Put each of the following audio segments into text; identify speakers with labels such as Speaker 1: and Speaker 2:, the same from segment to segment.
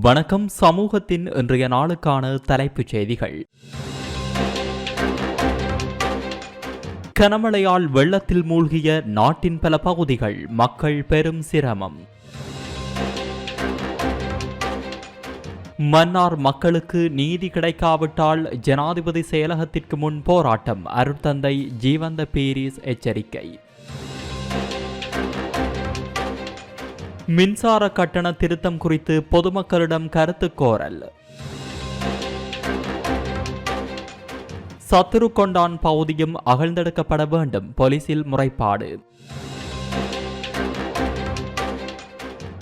Speaker 1: வணக்கம். சமூகத்தின் இன்றைய நாளுக்கான தலைப்புச் செய்திகள். கனமழையால் வெள்ளத்தில் மூழ்கிய நாட்டின் பல பகுதிகள் மக்கள் பெரும் சிரமம். மன்னார் மக்களுக்கு நீதி கிடைக்காவிட்டால் ஜனாதிபதி செயலகத்திற்கு முன் போராட்டம் அருட்தந்தை ஜீவந்த பீரிஸ் எச்சரிக்கை. மின்சார கட்டண திருத்தம் குறித்து பொதுமக்களிடம் கருத்து கோரல். சத்துரு கொண்டான் பகுதியும் அகழ்ந்தெடுக்கப்பட வேண்டும். போலீசில் முறைப்பாடு.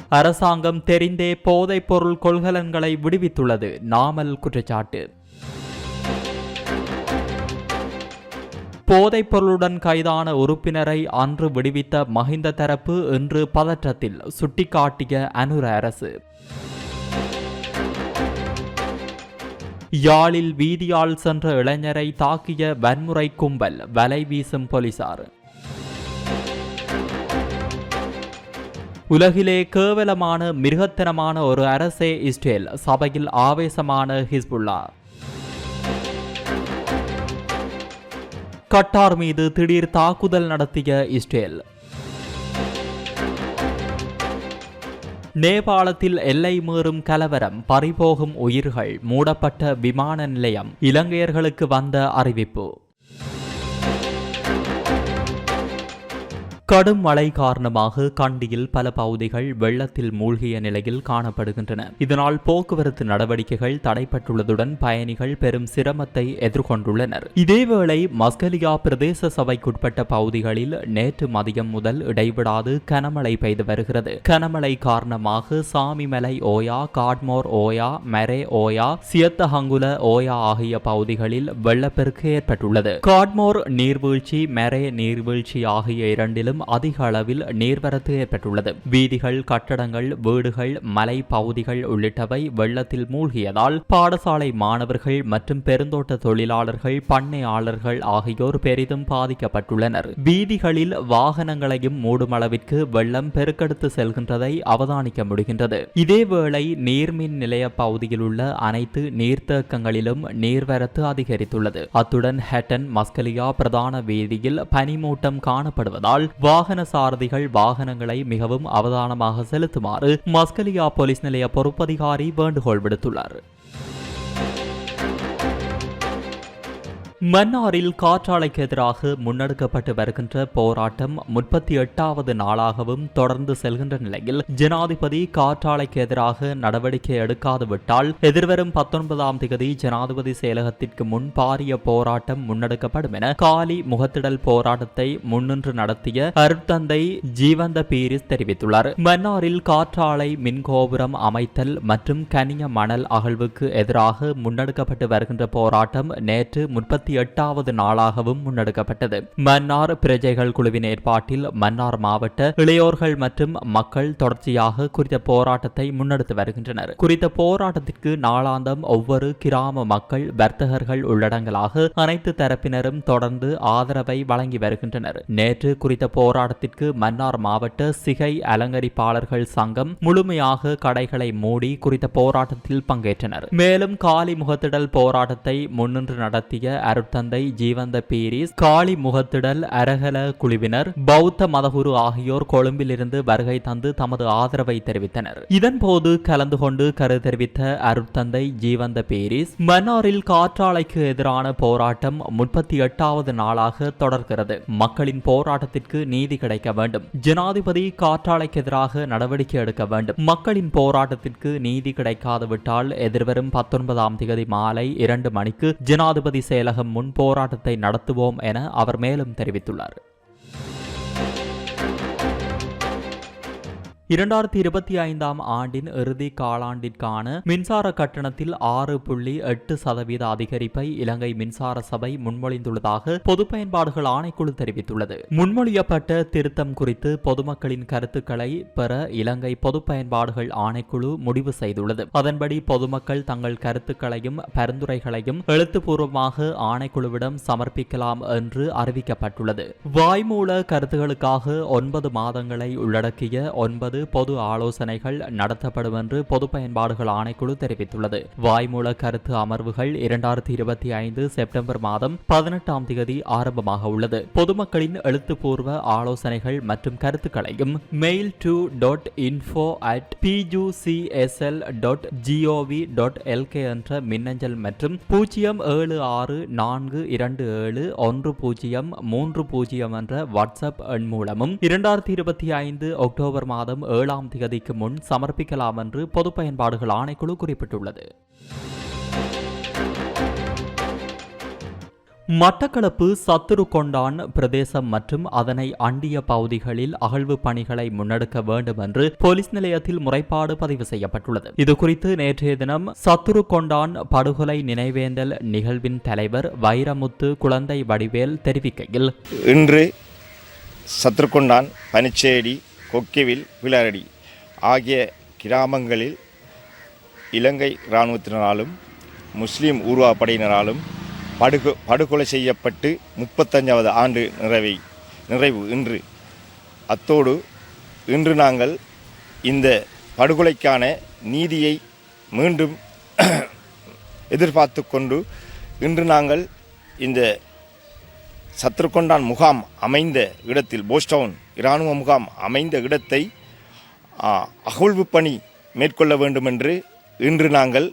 Speaker 1: அரசாங்கம் தெரிந்தே போதைப் பொருள் கொள்கலன்களை விடுவித்துள்ளது. நாமல் குற்றச்சாட்டு. போதைப் பொருளுடன் கைதான உறுப்பினரை அன்று விடுவித்த மஹிந்த தரப்பு இன்று பதற்றத்தில் சுட்டிக்காட்டிய அனுர அரசு. யாழில் வீதியால் சென்ற இளைஞரை தாக்கிய வன்முறை கும்பல் வலை வீசும் போலீசார். உலகிலே கேவலமான மிருகத்தனமான ஒரு அரசே இஸ்ரேல் சபையில் ஆவேசமான ஹிஸ்புல்லா. கட்டார் மீது திடீர் தாக்குதல் நடத்திய இஸ்ரேல். நேபாளத்தில் எல்லை மீறும் கலவரம் பறிபோகும் உயிர்கள் மூடப்பட்ட விமான நிலையம் இலங்கையர்களுக்கு வந்த அறிவிப்பு. கடும் மழை காரணமாக கண்டியில் பல பகுதிகள் வெள்ளத்தில் மூழ்கிய நிலையில் காணப்படுகின்றன. இதனால் போக்குவரத்து நடவடிக்கைகள் தடைப்பட்டுள்ளதுடன் பயணிகள் பெரும் சிரமத்தை எதிர்கொண்டுள்ளனர். இதேவேளை மஸ்கலியா பிரதேச சபைக்குட்பட்ட பகுதிகளில் நேற்று மதியம் முதல் இடைவிடாது கனமழை பெய்து வருகிறது. கனமழை காரணமாக சாமிமலை ஓயா காட்மோர் ஓயா மெரே ஓயா சியத்தஹங்குல ஓயா ஆகிய பகுதிகளில் வெள்ளப்பெருக்கு ஏற்பட்டுள்ளது. காட்மோர் நீர்வீழ்ச்சி மெரே நீர்வீழ்ச்சி ஆகிய இரண்டிலும் அதிக அளவில் நீர்வரத்து ஏற்பட்டுள்ளது. வீதிகள் கட்டடங்கள் வீடுகள் மலை பகுதிகள் உள்ளிட்டவை வெள்ளத்தில் மூழ்கியதால் பாடசாலை மாணவர்கள் மற்றும் பெருந்தோட்ட தொழிலாளர்கள் பண்ணையாளர்கள் ஆகியோர் பெரிதும் பாதிக்கப்பட்டுள்ளனர். வீதிகளில் வாகனங்களையும் மூடும் அளவிற்கு வெள்ளம் பெருக்கெடுத்து செல்கின்றதை அவதானிக்க முடிகின்றது. இதேவேளை நீர்மின் நிலைய பகுதியில் உள்ள அனைத்து நீர்த்தேக்கங்களிலும் நீர்வரத்து அதிகரித்துள்ளது. அத்துடன் ஹெட்டன் மஸ்கலியா பிரதான வீதியில் பனிமூட்டம் காணப்படுவதால் வாகன சாரதிகள் வாகனங்களை மிகவும் அவதானமாக செலுத்துமாறு மஸ்கலியா போலீஸ் நிலைய பொறுப்பதிகாரி வேண்டுகோள் விடுத்துள்ளார். மன்னாரில் காற்றாலைக்கு எதிராக முன்னெடுக்கப்பட்டு வருகின்ற போராட்டம் முப்பத்தி எட்டாவது நாளாகவும் தொடர்ந்து செல்கின்ற நிலையில் ஜனாதிபதி காற்றாலைக்கு எதிராக நடவடிக்கை எடுக்காது விட்டால் எதிர்வரும் பத்தொன்பதாம் தேதி ஜனாதிபதி செயலகத்திற்கு முன் பாரிய போராட்டம் முன்னெடுக்கப்படும் என காலி முகத்திடல் போராட்டத்தை முன்னின்று நடத்திய அருட்தந்தை ஜீவந்த பீரிஸ் தெரிவித்துள்ளார். மன்னாரில் காற்றாலை மின்கோபுரம் அமைத்தல் மற்றும் கனிய மணல் அகழ்வுக்கு எதிராக முன்னெடுக்கப்பட்டு வருகின்ற போராட்டம் நேற்று முப்பத்தி எட்டாவது நாளாகவும் முன்னெடுக்கப்பட்டது. மன்னார் பிரஜைகள் குழுவின் ஏற்பாட்டில் மன்னார் மாவட்ட இளையோர்கள் மற்றும் மக்கள் தொடர்ச்சியாக குறித்த போராட்டத்தை முன்னெடுத்து வருகின்றனர். குறித்த போராட்டத்திற்கு நாளாந்தம் ஒவ்வொரு கிராம மக்கள் வர்த்தகர்கள் உள்ளடங்கலாக அனைத்து தரப்பினரும் தொடர்ந்து ஆதரவை வழங்கி வருகின்றனர். நேற்று குறித்த போராட்டத்திற்கு மன்னார் மாவட்ட சிகை அலங்கரிப்பாளர்கள் சங்கம் முழுமையாக கடைகளை மூடி குறித்த போராட்டத்தில் பங்கேற்றனர். மேலும் காலி முகத்திடல் போராட்டத்தை முன்னின்று நடத்திய அருட்தந்தை ஜீவந்த பீரிஸ் காளி முகத்திடல் அரகல குழுவினர் பௌத்த மதகுரு ஆகியோர் கொழும்பிலிருந்து வருகை தந்து தமது ஆதரவை தெரிவித்தனர். இதன்போது கலந்து கொண்டு கரு தெரிவித்த அருட்தந்தை ஜீவந்த பீரிஸ் மன்னாரில் காற்றாலைக்கு எதிரான போராட்டம் முப்பத்தி எட்டாவது நாளாக தொடர்கிறது. மக்களின் போராட்டத்திற்கு நீதி கிடைக்க வேண்டும். ஜனாதிபதி காற்றாலைக்கு எதிராக நடவடிக்கை எடுக்க வேண்டும். மக்களின் போராட்டத்திற்கு நீதி கிடைக்காது விட்டால் எதிர்வரும் பத்தொன்பதாம் தேதி மாலை இரண்டு மணிக்கு ஜனாதிபதி செயலகம் முன் போராட்டத்தை நடத்துவோம் என அவர் மேலும் தெரிவித்துள்ளார். இரண்டாயிரத்தி இருபத்தி ஐந்தாம் ஆண்டின் இறுதி காலாண்டிற்கான மின்சார கட்டணத்தில் ஆறு புள்ளி எட்டு சதவீத அதிகரிப்பை இலங்கை மின்சார சபை முன்மொழிந்துள்ளதாக பொது பயன்பாடுகள் ஆணைக்குழு தெரிவித்துள்ளது. முன்மொழியப்பட்ட திருத்தம் குறித்து பொதுமக்களின் கருத்துக்களை பெற இலங்கை பொது பயன்பாடுகள் ஆணைக்குழு முடிவு செய்துள்ளது. அதன்படி பொதுமக்கள் தங்கள் கருத்துக்களையும் பரிந்துரைகளையும் எழுத்துப்பூர்வமாக ஆணைக்குழுவிடம் சமர்ப்பிக்கலாம் என்று அறிவிக்கப்பட்டுள்ளது. வாய்மூல கருத்துகளுக்காக ஒன்பது மாதங்களை உள்ளடக்கிய ஒன்பது பொது ஆலோசனைகள் நடத்தப்படும் என்று பொது பயன்பாடுகள் ஆணைக்குழு தெரிவித்துள்ளது. வாய்மூல கருத்து அமர்வுகள் இரண்டாயிரத்தி இருபத்தி ஐந்து செப்டம்பர் மாதம் பதினெட்டாம் தேதி ஆரம்பமாக உள்ளது. பொதுமக்களின் எழுத்துப்பூர்வ ஆலோசனைகள் மற்றும் கருத்துக்களையும் mail to dot info at PUCSL dot G O V dot L K என்ற மின்னஞ்சல் மற்றும் பூஜ்ஜியம் ஏழு ஆறு நான்கு இரண்டு ஏழு ஒன்று பூஜ்ஜியம் மூன்று பூஜ்ஜியம் என்ற வாட்ஸ்அப் எண் மூலமும் இரண்டாயிரத்தி இருபத்தி ஐந்து அக்டோபர் மாதம் ஏழாம் தேதிக்கு முன் சமர்ப்பிக்கலாம் என்று பொது பயன்பாடுகள் ஆணைக்குழு குறிப்பிட்டுள்ளது. மட்டக்களப்பு சத்துரு கொண்டான் பிரதேசம் மற்றும் அதனை அண்டிய பகுதிகளில் அகழ்வு பணிகளை முன்னெடுக்க வேண்டும் என்று போலீஸ் நிலையத்தில் முறைப்பாடு பதிவு செய்யப்பட்டுள்ளது. இதுகுறித்து நேற்றைய தினம் சத்துரு கொண்டான் படுகொலை நினைவேந்தல் நிகழ்வின் தலைவர் வைரமுத்து குழந்தை வடிவேல் தெரிவிக்கையில்
Speaker 2: இன்று சத்ருகொண்டான் பனிச்சேடி கொக்கிவில் விளாரடி ஆகிய கிராமங்களில் இலங்கை இராணுவத்தினராலும் முஸ்லீம் ஊர்வா படையினராலும் படுகொ படுகொலை செய்யப்பட்டு முப்பத்தஞ்சாவது ஆண்டு நிறைவை நிறைவு இன்று. அத்தோடு இன்று நாங்கள் இந்த படுகொலைக்கான நீதியை மீண்டும் எதிர்பார்த்து கொண்டு இன்று நாங்கள் இந்த சத்ருகொண்டான் முகாம் அமைந்த இடத்தில் போஸ்டவுன் இராணுவ முகாம் அமைந்த இடத்தை அகழ்வு பணி மேற்கொள்ள வேண்டுமென்று இன்று நாங்கள்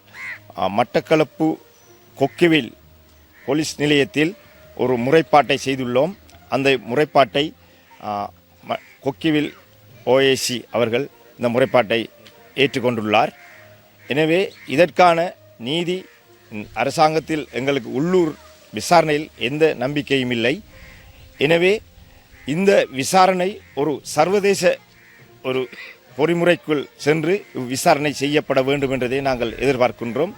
Speaker 2: மட்டக்களப்பு கொக்கிவில் போலீஸ் நிலையத்தில் ஒரு முறைப்பாட்டை செய்துள்ளோம். அந்த முறைப்பாட்டை ம- கொக்கிவில் ஓஏசி அவர்கள் இந்த முறைப்பாட்டை ஏற்றுக்கொண்டுள்ளார். எனவே இதற்கான நீதி அரசாங்கத்தில் எங்களுக்கு உள்ளூர் விசாரணையில் எந்த நம்பிக்கையும் இல்லை. எனவே இந்த விசாரணை ஒரு சர்வதேச ஒரு பொறிமுறைக்குள் சென்று விசாரணை செய்யப்பட வேண்டும் என்றதை நாங்கள் எதிர்பார்க்கின்றோம்.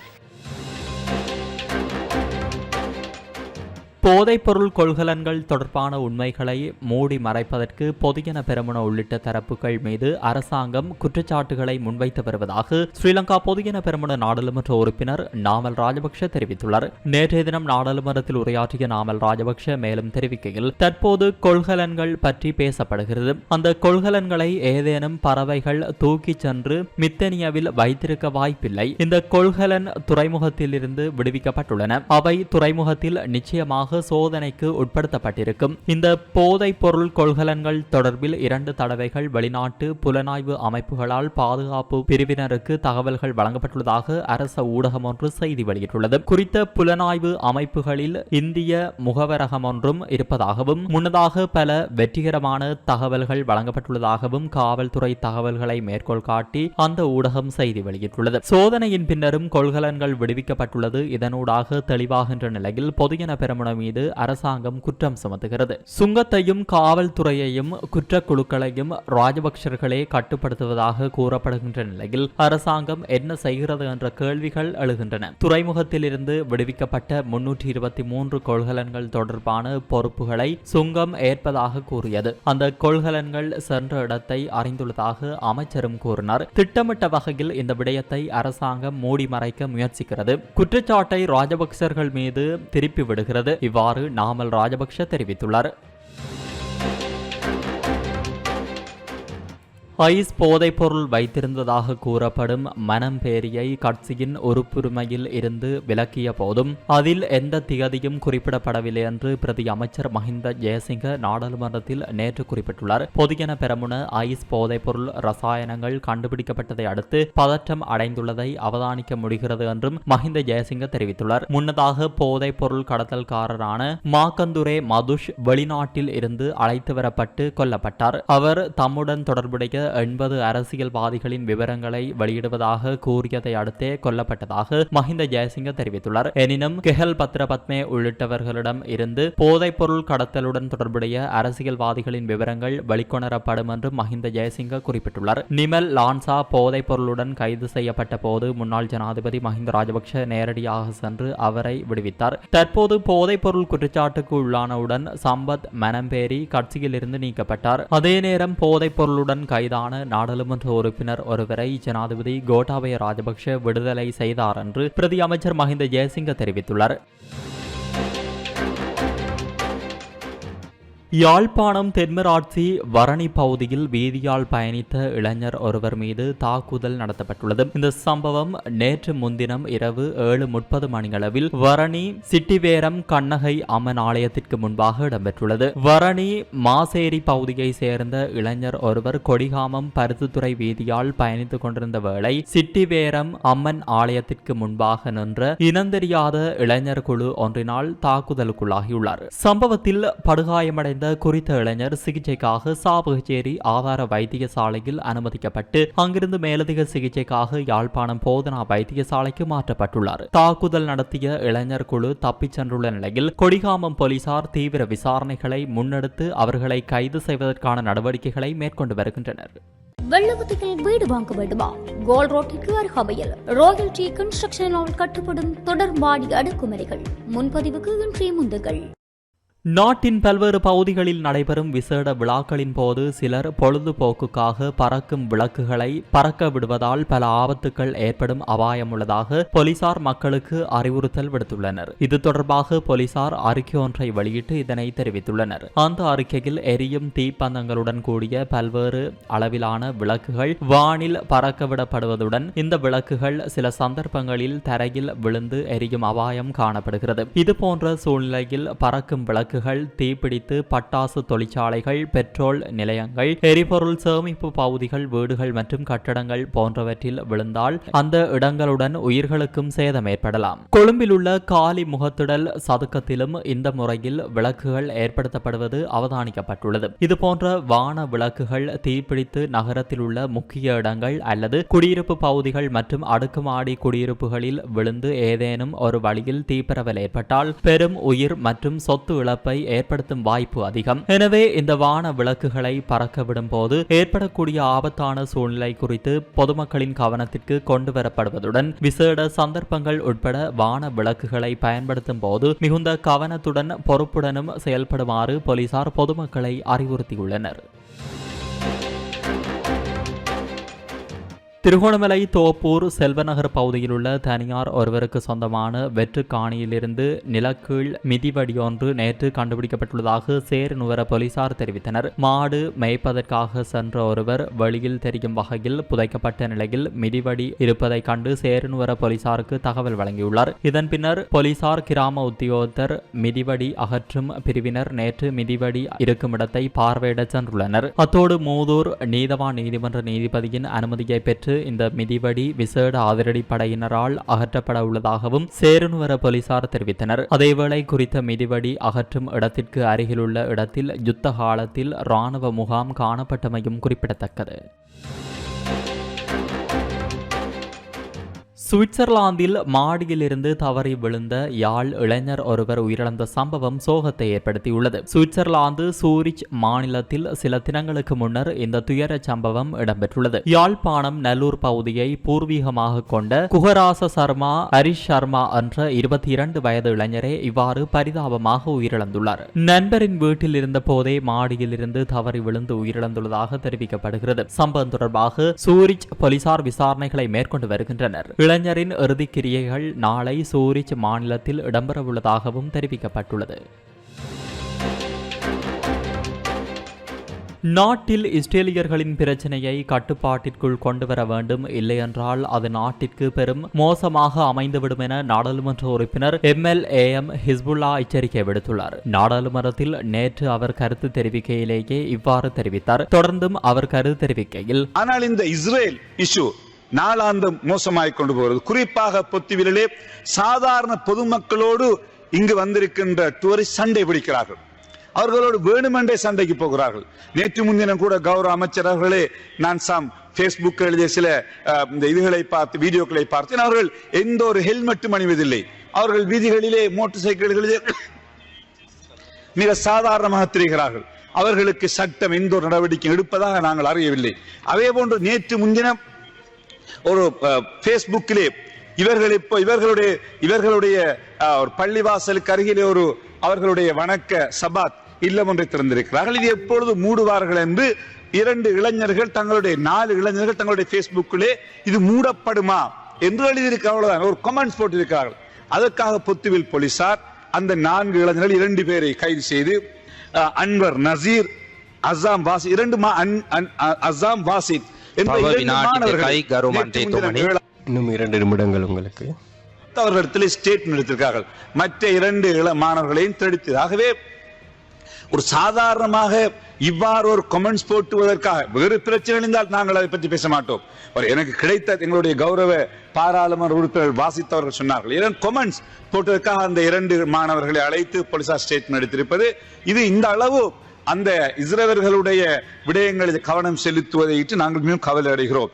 Speaker 1: போதைப்பொருள் கொள்கலன்கள் தொடர்பான உண்மைகளை மூடி மறைப்பதற்கு பொதுஜன பெரமுன உள்ளிட்ட தரப்புகள் மீது அரசாங்கம் குற்றச்சாட்டுகளை முன்வைத்து வருவதாக ஸ்ரீலங்கா பொதுஜன பெருமன நாடாளுமன்ற உறுப்பினர் நாமல் ராஜபக்ஷ தெரிவித்துள்ளார். நேற்றைய தினம் நாடாளுமன்றத்தில் உரையாற்றிய நாமல் ராஜபக்ஷ மேலும் தெரிவிக்கையில் தற்போது கொள்கலன்கள் பற்றி பேசப்படுகிறது. அந்த கொள்கலன்களை ஏதேனும் பறவைகள் தூக்கிச் சென்று மித்தனியாவில் வைத்திருக்க வாய்ப்பில்லை. இந்த கொள்கலன் துறைமுகத்திலிருந்து விடுவிக்கப்பட்டுள்ளன. அவை துறைமுகத்தில் நிச்சயமாக சோதனைக்கு உட்படுத்தப்பட்டிருக்கும். இந்த போதைப் பொருள் கொள்கலன்கள் தொடர்பில் இரண்டு தடவைகள் வெளிநாட்டு புலனாய்வு அமைப்புகளால் பாதுகாப்பு பிரிவினருக்கு தகவல்கள் வழங்கப்பட்டுள்ளதாக அரச ஊடகம் ஒன்று செய்தி வெளியிட்டுள்ளது. குறித்த புலனாய்வு அமைப்புகளில் இந்திய முகவரகம் ஒன்றும் இருப்பதாகவும் முன்னதாக பல வெற்றிகரமான தகவல்கள் வழங்கப்பட்டுள்ளதாகவும் காவல்துறை தகவல்களை மேற்கோள் காட்டி அந்த ஊடகம் செய்தி வெளியிட்டுள்ளது. சோதனையின் பின்னரும் கொள்கலன்கள் விடுவிக்கப்பட்டுள்ளது. இதனூடாக தெளிவாகின்ற நிலையில் பொதுஜன பெரமுன மீது அரசாங்கம் குற்றம் சுமத்துகிறது. சுங்கத்தையும் காவல்துறையையும் குற்றக்குழுக்களையும் ராஜபக்சர்களே கட்டுப்படுத்துவதாக கூறப்படுகின்ற நிலையில் அரசாங்கம் என்ன செய்கிறது என்ற கேள்விகள் எழுகின்றன. துறைமுகத்திலிருந்து விடுவிக்கப்பட்ட முன்னூற்றி இருபத்தி மூன்று கொள்கலன்கள் தொடர்பான பொறுப்புகளை சுங்கம் ஏற்பதாக கூறியது. அந்த கொள்கலன்கள் சென்ற இடத்தை அறிந்துள்ளதாக அமைச்சரும் கூறினார். திட்டமிட்ட வகையில் இந்த விடயத்தை அரசாங்கம் மூடி மறைக்க முயற்சிக்கிறது. குற்றச்சாட்டை ராஜபக்சர்கள் மீது திருப்பி விடுகிறது இவ்வாறு நாமல் ராஜபக்ஷ தெரிவித்துள்ளார். ஐஸ் போதைப்பொருள் வைத்திருந்ததாக கூறப்படும் மனம்பேரியை கட்சியின் உறுப்புரிமையில் இருந்து விலக்கிய போதும் அதில் எந்த திகதியும் குறிப்பிடப்படவில்லை என்று பிரதி அமைச்சர் மஹிந்த ஜெயசிங்க நாடாளுமன்றத்தில் நேற்று குறிப்பிட்டுள்ளார். பொதுஜன பெரமுன ஐஸ் போதைப்பொருள் ரசாயனங்கள் கண்டுபிடிக்கப்பட்டதை அடுத்து பதற்றம் அடைந்துள்ளதை அவதானிக்க முடிகிறது என்றும் மஹிந்த ஜெயசிங்க தெரிவித்துள்ளார். முன்னதாக போதைப் பொருள் கடத்தல்காரரான மாக்கந்துரே மதுஷ் வெளிநாட்டில் இருந்து அழைத்து வரப்பட்டு கொல்லப்பட்டார். அவர் தம்முடன் தொடர்புடைய எண்பது அரசியல்வாதிகளின் விவரங்களை வெளியிடுவதாக கூறியதை அடுத்தே கொல்லப்பட்டதாக மஹிந்த ஜெயசிங்க தெரிவித்துள்ளார். எனினும் கெஹல் பத்ரபத்மே உள்ளிட்டவர்களிடம் இருந்து போதைப் பொருள் கடத்தலுடன் தொடர்புடைய அரசியல்வாதிகளின் விவரங்கள் வெளிக்கொணரப்படும் என்று மஹிந்த ஜெயசிங்க குறிப்பிட்டுள்ளார். நிமல் லான்சா போதைப் பொருளுடன் கைது செய்யப்பட்ட போது முன்னாள் ஜனாதிபதி மஹிந்த ராஜபக்ஷ நேரடியாக சென்று அவரை விடுவித்தார். தற்போது போதைப் பொருள் குற்றச்சாட்டுக்கு உள்ளானவுடன் சம்பத் மனம்பேரி கட்சியில் இருந்து நீக்கப்பட்டார். அதே நேரம் போதைப் பொருளுடன் கைது மீதான நாடாளுமன்ற உறுப்பினர் ஒருவரை ஜனாதிபதி கோட்டாபய ராஜபக்ஷ விடுதலை செய்தார் என்று பிரதி அமைச்சர் மஹிந்த ஜெயசிங்க தெரிவித்துள்ளார். யாழ்ப்பாணம் தென்மராட்சி வரணி பகுதியில் வீதியால் பயணித்த இளைஞர் ஒருவர் மீது தாக்குதல் நடத்தப்பட்டுள்ளது. இந்த சம்பவம் நேற்று முன்தினம் இரவு ஏழு முப்பது மணியளவில் வரணி சிட்டிவேரம் கண்ணகை அம்மன் ஆலயத்திற்கு முன்பாக இடம்பெற்றுள்ளது. வரணி மாசேரி பகுதியை சேர்ந்த இளைஞர் ஒருவர் கொடிகாமம் பருத்துத்துறை வீதியால் பயணித்துக் கொண்டிருந்த வேளை சிட்டிவேரம் அம்மன் ஆலயத்திற்கு முன்பாக நின்ற இனந்தெரியாத இளைஞர் குழு ஒன்றினால் தாக்குதலுக்குள்ளாகியுள்ளார். சம்பவத்தில் படுகாயமடைந்த குறித்த இளைஞர் சிகிச்சைக்காக சாபகச்சேரி ஆதார வைத்தியசாலையில் அனுமதிக்கப்பட்டு அங்கிருந்து மேலதிக சிகிச்சைக்காக யாழ்ப்பாணம் போதனா வைத்தியசாலைக்கு மாற்றப்பட்டுள்ளார். தாக்குதல் நடத்திய இளைஞர் குழு தப்பிச் சென்றுள்ள நிலையில் கொடிகாமம் போலீசார் தீவிர விசாரணைகளை முன்னெடுத்து அவர்களை கைது செய்வதற்கான நடவடிக்கைகளை மேற்கொண்டு வருகின்றனர்.
Speaker 3: வெள்ளவத்தையில் வீடு வாங்க வேண்டுமா? கோல் ரோட்டிற்கு அருகாமையில் ராயல் டி கன்ஸ்ட்ரக்ஷனால் தொடர் மாடி அடுக்குமுறைகள் முன்பதிவுக்கு இன்றைய முந்துகள்.
Speaker 1: நாட்டின் பல்வேறு பகுதிகளில் நடைபெறும் விசேட விழாக்களின் போது சிலர் பொழுதுபோக்குக்காக பறக்கும் விளக்குகளை பறக்க விடுவதால் பல ஆபத்துக்கள் ஏற்படும் அபாயம் உள்ளதாக போலீசார் மக்களுக்கு அறிவுறுத்தல் விடுத்துள்ளனர். இது தொடர்பாக போலீசார் அறிக்கை ஒன்றை வெளியிட்டு இதனை தெரிவித்துள்ளனர். அந்த அறிக்கையில் எரியும் தீப்பந்தங்களுடன் கூடிய பல்வேறு அளவிலான விளக்குகள் வானில் பறக்க விடப்படுவதுடன் இந்த விளக்குகள் சில சந்தர்ப்பங்களில் தரையில் விழுந்து எரியும் அபாயம் காணப்படுகிறது. இதுபோன்ற சூழ்நிலையில் பறக்கும் விளக்கு விளக்குகள் தீப்பிடித்து பட்டாசு தொழிற்சாலைகள் பெட்ரோல் நிலையங்கள் எரிபொருள் சேமிப்பு பகுதிகள் வீடுகள் மற்றும் கட்டடங்கள் போன்றவற்றில் விழுந்தால் அந்த இடங்களுடன் உயிர்களுக்கும் சேதம் ஏற்படலாம். கொழும்பில் உள்ள காலி முகத்திடல் சதுக்கத்திலும் இந்த முறையில் விளக்குகள் ஏற்படுத்தப்படுவது அவதானிக்கப்பட்டுள்ளது. இதுபோன்ற வான விளக்குகள் தீப்பிடித்து நகரத்தில் உள்ள முக்கிய இடங்கள் அல்லது குடியிருப்பு பகுதிகள் மற்றும் அடுக்குமாடி குடியிருப்புகளில் விழுந்து ஏதேனும் ஒரு வழியில் தீப்பரவல் ஏற்பட்டால் பெரும் உயிர் மற்றும் சொத்து இழப்பு ஏற்படுத்தும் வாய்ப்பு அதிகம். எனவே இந்த வான விளக்குகளை பறக்க விடும் போது ஏற்படக்கூடிய ஆபத்தான சூழ்நிலை குறித்து பொதுமக்களின் கவனத்திற்கு கொண்டு வரப்படுவதுடன் விசேட சந்தர்ப்பங்கள் உட்பட வான விளக்குகளை பயன்படுத்தும் போது மிகுந்த கவனத்துடன் பொறுப்புடனும் செயல்படுமாறு போலீசார் பொதுமக்களை அறிவுறுத்தியுள்ளனர். திருகோணமலை தோப்பூர் செல்வநகர் பகுதியில் உள்ள தனியார் ஒருவருக்கு சொந்தமான வெற்று காணியிலிருந்து நிலக்கீழ் மிதிவடியொன்று நேற்று கண்டுபிடிக்கப்பட்டுள்ளதாக சேருநுவர போலீசார் தெரிவித்தனர். மாடு மேய்ப்பதற்காக சென்ற ஒருவர் வெளியில் தெரியும் வகையில் புதைக்கப்பட்ட நிலையில் மிதிவடி இருப்பதைக் கண்டு சேருநுவர போலீசாருக்கு தகவல் வழங்கியுள்ளார். இதன் பின்னர் போலீசார் கிராம உத்தியோகத்தர் மிதிவடி அகற்றும் பிரிவினர் நேற்று மிதிவடி இருக்கும் இடத்தை பார்வையிடச் சென்றுள்ளனர். அத்தோடு மூதூர் நீதவான் நீதிமன்ற நீதிபதியின் அனுமதியை பெற்று இந்த மிதிவடி விசேட அதிரடிப்படையினரால் அகற்றப்பட உள்ளதாகவும் சேருநுவர போலீசார் தெரிவித்தனர். அதேவேளை குறித்த மிதிவடி அகற்றும் இடத்திற்கு அருகிலுள்ள இடத்தில் யுத்த காலத்தில் இராணுவ முகாம் காணப்பட்டமையும் குறிப்பிடத்தக்கது. சுவிட்சர்லாந்தில் மாடியிலிருந்து தவறி விழுந்த யாழ் இளைஞர் ஒருவர் உயிரிழந்த சம்பவம் சோகத்தை ஏற்படுத்தியுள்ளது. சுவிட்சர்லாந்து சூரிச் மாநிலத்தில் சில தினங்களுக்கு முன்னர் இந்த துயர சம்பவம் இடம்பெற்றுள்ளது. யாழ்ப்பாணம் நல்லூர் பகுதியை பூர்வீகமாக கொண்ட குகராச சர்மா ஹரிஷ் சர்மா என்ற இருபத்தி இரண்டு வயது இளைஞரே இவ்வாறு பரிதாபமாக உயிரிழந்துள்ளார். நண்பரின் வீட்டில் இருந்த போதே மாடியிலிருந்து தவறி விழுந்து உயிரிழந்துள்ளதாக தெரிவிக்கப்படுகிறது. சம்பவம் தொடர்பாக சூரிச் போலீசார் விசாரணைகளை மேற்கொண்டு வருகின்றனர். இளைஞரின் இறுதிக் கிரியைகள் நாளை சூரிச் மாநிலத்தில் இடம்பெறவுள்ளதாகவும் தெரிவிக்கப்பட்டுள்ளது. நாட்டில் இஸ்ரேலியர்களின் பிரச்சனையை கட்டுப்பாட்டிற்குள் கொண்டு வர வேண்டும் இல்லையென்றால் அது நாட்டிற்கு பெரும் மோசமாக அமைந்துவிடும் என நாடாளுமன்ற உறுப்பினர் எம்எல்ஏஎம் ஹிஸ்புல்லா எச்சரிக்கை விடுத்துள்ளார். நாடாளுமன்றத்தில் நேற்று அவர் கருத்து தெரிவிக்கையிலேயே இவ்வாறு தெரிவித்தார். தொடர்ந்தும் அவர் கருத்து தெரிவிக்கையில்
Speaker 4: ஆனால் இந்த இஸ்ரேல் இஷ்யூ நாளாந்து மோசமாய் கொண்டு போகிறது. குறிப்பாக பொத்துவிலே சாதாரண பொதுமக்களோடு இங்கு வந்திருக்கின்ற டூரிஸ்ட் சண்டை பிடிக்கிறார்கள். அவர்களோடு வேணுமென்றே சண்டைக்கு போகிறார்கள். நேற்று முன்தினம் கூட கௌரவ அமைச்சர் அவர்களே நான் சாம் பேஸ்புக் எழுதிய சில இந்த இதுகளை பார்த்து வீடியோக்களை பார்த்தேன் அவர்கள் எந்த ஒரு ஹெல்மெட்டும் அணிவதில்லை. அவர்கள் வீதிகளிலே மோட்டார் சைக்கிள்களிலே மிக சாதாரணமாக திரிகிறார்கள். அவர்களுக்கு சட்டம் எந்த ஒரு நடவடிக்கை எடுப்பதாக நாங்கள் அறியவில்லை. அதே போன்று நேற்று முன்தினம் ஒரு பேஸ்புக்கிலே இவர்கள் இப்போ இவர்களுடைய இவர்களுடைய ஒரு பள்ளிவாசலுக்கு அருகிலே ஒரு அவர்களுடைய வணக்க சபாத் இல்லம் ஒன்றை திறந்திருக்கிறார்கள். இது எப்பொழுது மூடுவார்கள் என்று இரண்டு இளைஞர்கள் தங்களுடைய நாலு இளைஞர்கள் தங்களுடைய பேஸ்புக்கிலே இது மூடப்படுமா என்று எழுதியிருக்க. அவ்வளவுதான். ஒரு கமெண்ட்ஸ் போட்டிருக்கிறார்கள். அதற்காக பொத்துவில் போலீசார் அந்த நான்கு இளைஞர்கள் இரண்டு பேரை கைது செய்து அன்வர் நசீர் அசாம் வாசி இரண்டு அசாம் வாசித்
Speaker 5: இன்னும் இரண்டு நிமிடங்கள் உங்களுக்கு.
Speaker 4: அவர்களிடத்தில் ஸ்டேட்மெண்ட் எடுத்திருக்கார்கள் மற்ற இரண்டு இள மாணவர்களையும் தடுத்து ஆகவே ஒரு சாதாரணமாக இவ்வாறு ஒரு கமெண்ட்ஸ் போட்டுவதற்காக வேறு பிரச்சனை இருந்தால் நாங்கள் அதை பற்றி பேச மாட்டோம். ஒரு எனக்கு கிடைத்த எங்களுடைய கௌரவ பாராளுமன்ற உறுப்பினர் வாசித்தவர்கள் சொன்னார்கள். இரண்டு கமெண்ட்ஸ் போட்டதற்காக அந்த இரண்டு மாணவர்களை அழைத்து போலீசார் ஸ்டேட்மெண்ட் எடுத்திருப்பது. இது இந்த அளவு அந்த இஸ்ரேலர்களுடைய விடயங்களில் கவனம் செலுத்துவதை நாங்கள் மிகவும் கவலை அடைகிறோம்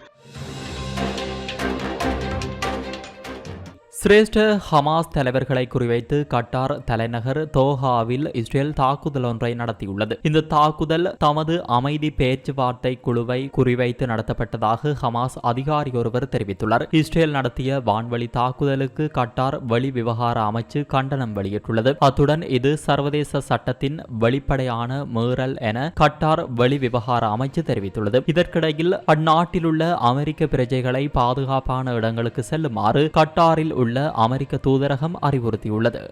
Speaker 1: சிரேஷ்ட ஹமாஸ் தலைவர்களை குறிவைத்து கட்டார் தலைநகர் தோஹாவில் இஸ்ரேல் தாக்குதல் ஒன்றை நடத்தியுள்ளது. இந்த தாக்குதல் தமது அமைதி பேச்சுவார்த்தை குழுவை குறிவைத்து நடத்தப்பட்டதாக ஹமாஸ் அதிகாரி ஒருவர் தெரிவித்துள்ளார். இஸ்ரேல் நடத்திய வான்வழி தாக்குதலுக்கு கட்டார் வெளி விவகார அமைச்சு கண்டனம் வெளியிட்டுள்ளது. அத்துடன் இது சர்வதேச சட்டத்தின் வெளிப்படையான மீறல் என கட்டார் வெளி விவகார அமைச்சு தெரிவித்துள்ளது. இதற்கிடையில் அந்நாட்டிலுள்ள அமெரிக்க பிரஜைகளை பாதுகாப்பான இடங்களுக்கு செல்லுமாறு கட்டாரில் உள்ள அமெரிக்க தூதரகம் அறிவுறுத்தியுள்ளது.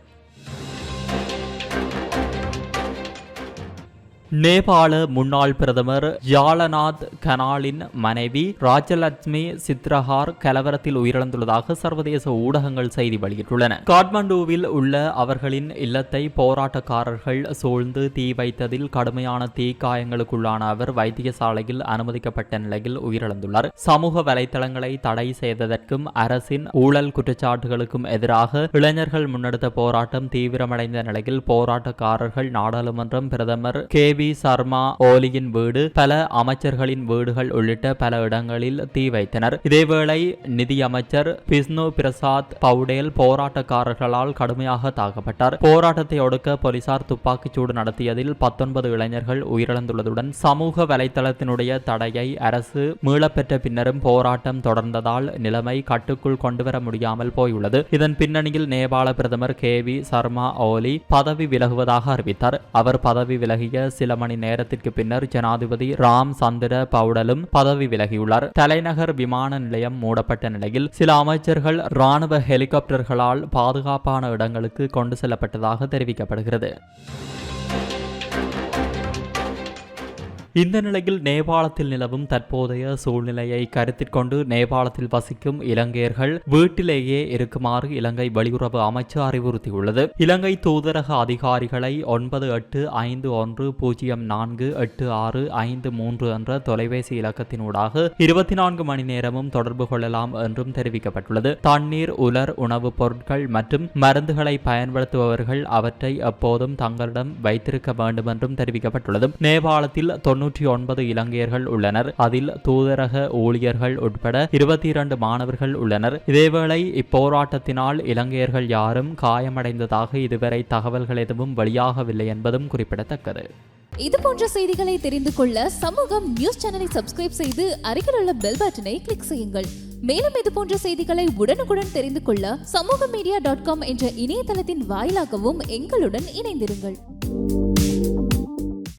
Speaker 1: நேபாள முன்னாள் பிரதமர் ஜாலநாத் கனாலின் மனைவி ராஜலட்சுமி சித்ரஹார் கலவரத்தில் உயிரிழந்துள்ளதாக சர்வதேச ஊடகங்கள் செய்தி வெளியிட்டுள்ளன. காட்மாண்டுவில் உள்ள அவர்களின் இல்லத்தை போராட்டக்காரர்கள் சூழ்ந்து தீ வைத்ததில் கடுமையான தீக்காயங்களுக்குள்ளான அவர் வைத்தியசாலையில் அனுமதிக்கப்பட்ட நிலையில் உயிரிழந்துள்ளார். சமூக வலைதளங்களை தடை செய்ததற்கும் அரசின் ஊழல் குற்றச்சாட்டுகளுக்கும் எதிராக இளைஞர்கள் முன்னெடுத்த போராட்டம் தீவிரமடைந்த நிலையில் போராட்டக்காரர்கள் நாடாளுமன்றம் பிரதமர் கே. பி சர்மா ஓலியின் வீடு பல அமைச்சர்களின் வீடுகள் உள்ளிட்ட பல இடங்களில் தீ வைத்தனர். இதேவேளை நிதியமைச்சர் பிஸ்னு பிரசாத் பவுடேல் போராட்டக்காரர்களால் கடுமையாக தாக்கப்பட்டார். போராட்டத்தை ஒடுக்க போலீசார் துப்பாக்கிச்சூடு நடத்தியதில் பத்தொன்பது இளைஞர்கள் உயிரிழந்துள்ளதுடன் சமூக வலைதளத்தினுடைய தடையை அரசு மீளப்பெற்ற பின்னரும் போராட்டம் தொடர்ந்ததால் நிலைமை கட்டுக்குள் கொண்டுவர முடியாமல் போயுள்ளது. இதன் பின்னணியில் நேபாள பிரதமர் கே வி சர்மா ஓலி பதவி விலகுவதாக அறிவித்தார். அவர் பதவி விலகிய சில மணி நேரத்திற்கு பின்னர் ஜனாதிபதி ராம் சந்திர பவுடலும் பதவி விலகியுள்ளார். தலைநகர் விமான நிலையம் மூடப்பட்ட நிலையில் சில அமைச்சர்கள் ராணுவ ஹெலிகாப்டர்களால் பாதுகாப்பான இடங்களுக்கு கொண்டு செல்லப்பட்டதாக தெரிவிக்கப்படுகிறது. இந்த நிலையில் நேபாளத்தில் நிலவும் தற்போதைய சூழ்நிலையை கருத்தில் கொண்டு நேபாளத்தில் வசிக்கும் இலங்கையர்கள் வீட்டிலேயே இருக்குமாறு இலங்கை வெளியுறவு அமைச்சு அறிவுறுத்தியுள்ளது. இலங்கை தூதரக அதிகாரிகளை ஒன்பது எட்டு ஐந்து ஒன்று பூஜ்ஜியம் நான்கு எட்டு ஆறு ஐந்து மூன்று என்ற தொலைபேசி இலக்கத்தினூடாக இருபத்தி நான்கு மணி நேரமும் தொடர்பு கொள்ளலாம் என்றும் தெரிவிக்கப்பட்டுள்ளது. தண்ணீர் உலர் உணவுப் பொருட்கள் மற்றும் மருந்துகளை பயன்படுத்துபவர்கள் அவற்றை எப்போதும் தங்களிடம் வைத்திருக்க வேண்டும் என்றும் தெரிவிக்கப்பட்டுள்ளது. நேபாளத்தில் தொன்னூற்றி ஒன்பது இலங்கையர்கள் உள்ளனர். அதில் தூதரக ஊழியர்கள் உட்பட இருபத்தி இரண்டு மாணவர்கள் உள்ளனர். இதேவேளை இப்போராட்டத்தினால் இலங்கையர்கள் யாரும் காயமடைந்ததாக இதுவரை தகவல்கள் எதுவும் வெளியாகவில்லை என்பதும் குறிப்பிடத்தக்கது.
Speaker 6: இது போன்ற செய்திகளை தெரிந்து கொள்ள சமூகம் நியூஸ் சேனலை சப்ஸ்கிரைப் செய்து அருகில் உள்ள பெல் பட்டனை கிளிக் செய்யுங்கள். மேலும் இது போன்ற செய்திகளை உடனுக்குடன் தெரிந்து கொள்ள சமூக மீடியா டாட் காம் என்ற இணையதளத்தின் வாயிலாகவும் எங்களுடன் இணைந்திருங்கள்.